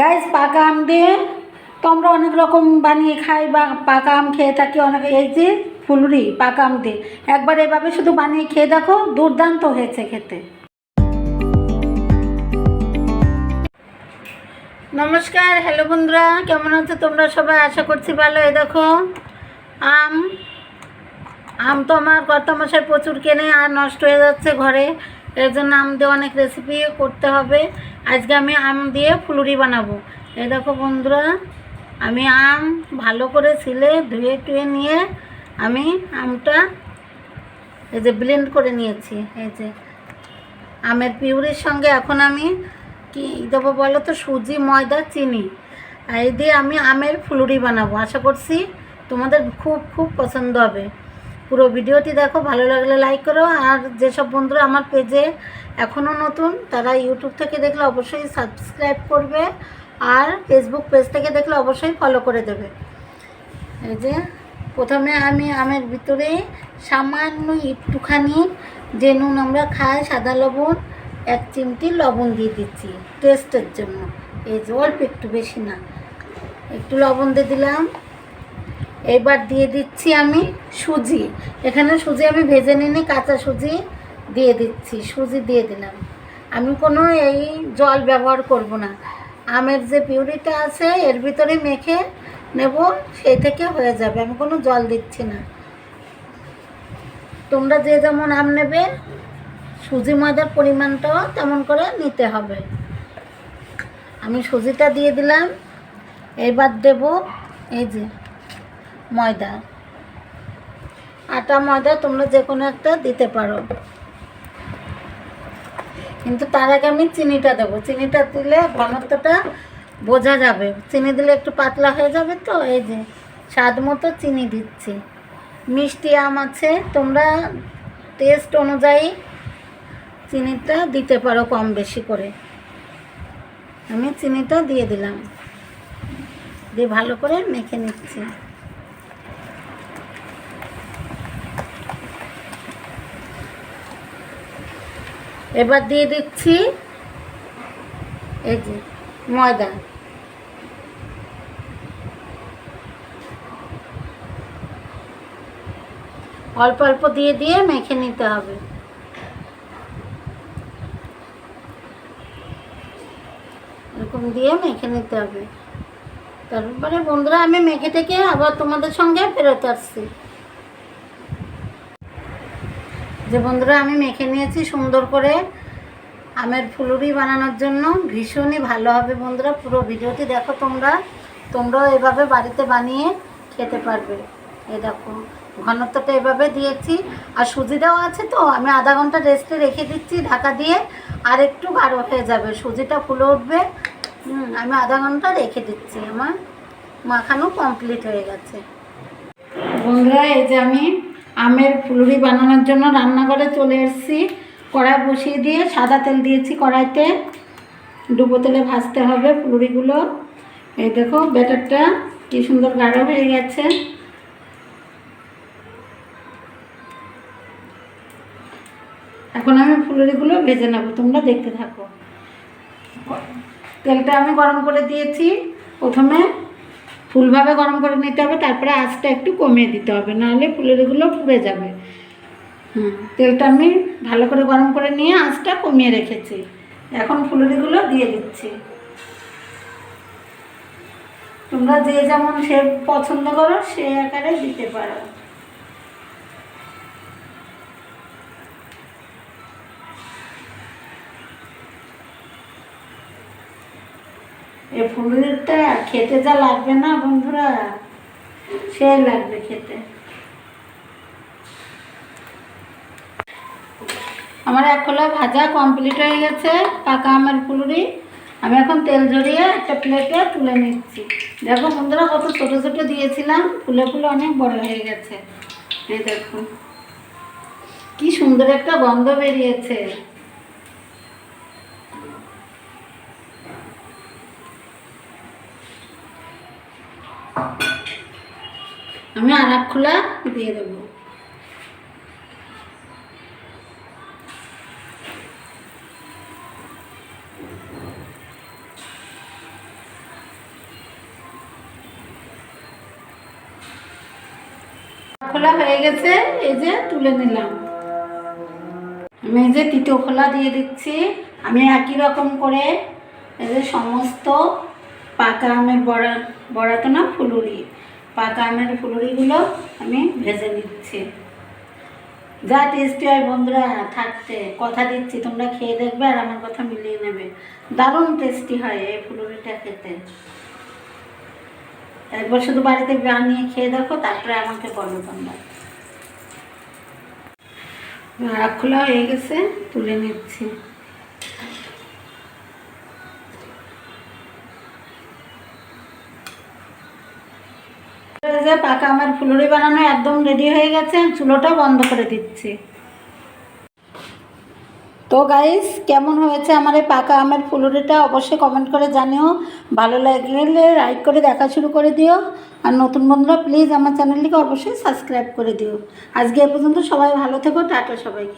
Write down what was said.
Guys পাকা আম দিয়ে তো আমরা অনেক রকম বানিয়ে খাই বা পাকা আম খেয়ে থাকি অনেক এই যে ফুলুরি পাকা আম দিয়ে একবার এভাবে শুধু বানিয়ে খেয়ে দেখো, দুর্দান্ত হয়েছে খেতে। নমস্কার হ্যালো বন্ধুরা, কেমন আছো তোমরা সবাই? আশা করছি ভালো। এই দেখো, আম। আম তো আমার কর্তামশাই প্রচুর কেনে, আর নষ্ট হয়ে যাচ্ছে ঘরে। এর জন্য আম দিয়ে অনেক রেসিপি করতে হবে। আজকে আমি আম দিয়ে ফুলুরি বানাবো। এই দেখো বন্ধুরা, আমি আম ভালো করে ছিলে, ধুয়ে টুয়ে নিয়ে আমি আমটা এই যে ব্লেন্ড করে নিয়েছি। এই যে আমের পিউরির সঙ্গে এখন আমি কি দেবো বলো তো? সুজি, ময়দা, চিনি। আর এই দিয়ে আমি আমের ফুলুরি বানাবো। আশা করছি তোমাদের খুব খুব পছন্দ হবে। পুরো ভিডিওটি দেখো, ভালো লাগলে লাইক করো। আর যেসব বন্ধুরা আমার পেজে এখনও নতুন, তারা ইউটিউব থেকে দেখলে অবশ্যই সাবস্ক্রাইব করবে আর ফেসবুক পেজ থেকে দেখলে অবশ্যই ফলো করে দেবে। এই যে, প্রথমে আমি আমের ভিতরে সামান্য একটুখানি যে নুন আমরা খাই, সাদা লবণ, এক চিমটি লবণ দিয়ে দিচ্ছি টেস্টের জন্য। এই যে, অল্প একটু বেশি না, একটু লবণ দিয়ে দিলাম। এবার দিয়ে দিচ্ছি আমি সুজি। এখানে সুজি আমি ভেজে নিনি কাঁচা সুজি দিয়ে দিচ্ছি, সুজি দিয়ে দিলাম। আমি কোনো এই জল ব্যবহার করব না। আমের যে পিউরিটা আছে, এর ভিতরে মেখে নেব, সেই থেকে হয়ে যাবে। আমি কোনো জল দিচ্ছি না। তোমরা যে যেমন আম নেবে, সুজি ময়দার পরিমাণটাও তেমন করে নিতে হবে। আমি সুজিটা দিয়ে দিলাম। এবার দেব এই যে ময়দা। আটা, ময়দা তোমরা যে কোনো একটা দিতে পারো। কিন্তু তার আগে আমি চিনিটা দেবো। চিনিটা দিলে ঘনত্বটা বোঝা যাবে। চিনি দিলে একটু পাতলা হয়ে যাবে তো, এই যে স্বাদ মতো চিনি দিচ্ছি। মিষ্টি আম আছে, তোমরা টেস্ট অনুযায়ী চিনিটা দিতে পারো কম বেশি করে। আমি চিনিটা দিয়ে দিলাম। দিয়ে ভালো করে মেখে নিচ্ছি। এবার দিয়ে দিচ্ছি এই যে ময়দা। অল্প অল্প দিয়ে দিয়ে মেখে নিতে হবে। এরকম দিয়ে মেখে নিতে হবে। তারপরে বন্ধুরা, আমি মেখে টেকে আবার তোমাদের সঙ্গে ফেরত আসছি। যে বন্ধুরা, আমি মেখে নিয়েছি সুন্দর করে আমের ফুলুরি বানানোর জন্য। ভীষণই ভালো হবে বন্ধুরা, পুরো ভিডিওটি দেখো তোমরা। তোমরাও এভাবে বাড়িতে বানিয়ে খেতে পারবে। এই দেখো, ঘনত্বটা এভাবে দিয়েছি। আর সুজিটাও আছে তো, আমি আধা ঘণ্টা রেস্টে রেখে দিচ্ছি, ঢাকা দিয়ে আর একটু গাঢ় হয়ে যাবে। সুজিটা ফুলে উঠবে। আমি আধা ঘণ্টা রেখে দিচ্ছি, আমার মাখানো কমপ্লিট হয়ে গেছে। বন্ধুরা, এই যে আমি আমের ফুলুরি বানানোর জন্য রান্নাঘরে চলে এসেছি। কড়াই বসিয়ে দিয়ে সাদা তেল দিয়েছি কড়াইতে। ডুবো তেলে ভাজতে হবে ফুলুরিগুলো। এই দেখো, ব্যাটারটা কি সুন্দর গাঢ় হয়ে গেছে। এখন আমি ফুলুরিগুলো ভেজে নেব, তোমরা দেখতে থাকো। তেলটা আমি গরম করে দিয়েছি। প্রথমে ফুলভাবে গরম করে নিতে হবে, তারপরে আঁচটা একটু কমিয়ে দিতে হবে, নাহলে ফুলের এগুলো পুড়ে যাবে। হুম তেলটা আমি ভালো করে গরম করে নিয়ে আঁচটা কমিয়ে রেখেছি। এখন ফুলুরিগুলো দিয়ে দিচ্ছি। তোমরা যে যেমন সে পছন্দ করো, সে আকারে দিতে পারো। এই ফুলুরিটা খেতে যা লাগবে না বন্ধুরা সে লাগবে খেতে। আমার এক খোলা ভাজা কমপ্লিট হয়ে গেছে, পাকা আমের ফুলুরি আমি এখন তেল জড়িয়ে একটা প্লেটে তুলে নিচ্ছি। দেখো বন্ধুরা, কত ছোটো ছোটো দিয়েছিলাম, ফুলে ফুলে অনেক বড় হয়ে গেছে। এই দেখো, কি সুন্দর একটা গন্ধ বেরিয়েছে। আমি আর এক খোলা দিয়ে দেবো। খোলা হয়ে গেছে, এই যে তুলে নিলাম। আমি এই যে তিতো খোলা দিয়ে দিচ্ছি। আমি একই রকম করে এই যে সমস্ত পাকা আমের বড়া বড়া না, ফুলুরি। পাকা আমের ফুলুরিগুলো আমি ভেজে নিচ্ছি। যা টেস্টি হয় বন্ধুরা, থাকতে। কথা দিচ্ছি, তোমরা খেয়ে দেখবে আর আমার কথা মিলিয়ে নেবে। দারুণ টেস্টি হয় এই ফুলুরিটা খেতে। একবার শুধু বাড়িতে বানিয়ে খেয়ে দেখো, তারপরে আমাকে বলো তোমরা। খোলা হয়ে গেছে, তুলে নিচ্ছি। যে পাকা আমার ফুলুরি বানানো একদম রেডি হয়ে গেছে চুলোটা বন্ধ করে দিচ্ছি। তো গাইস কেমন হয়েছে আমার এই পাকা আমের ফুলুরিটা অবশ্যই কমেন্ট করে জানিও। ভালো লাগলে লাইক করে দেখা শুরু করে দিও। আর নতুন বন্ধুরা প্লিজ আমার চ্যানেলটিকে অবশ্যই সাবস্ক্রাইব করে দিও। আজকে এ পর্যন্ত সবাই ভালো থেকো, টাটা সবাইকে।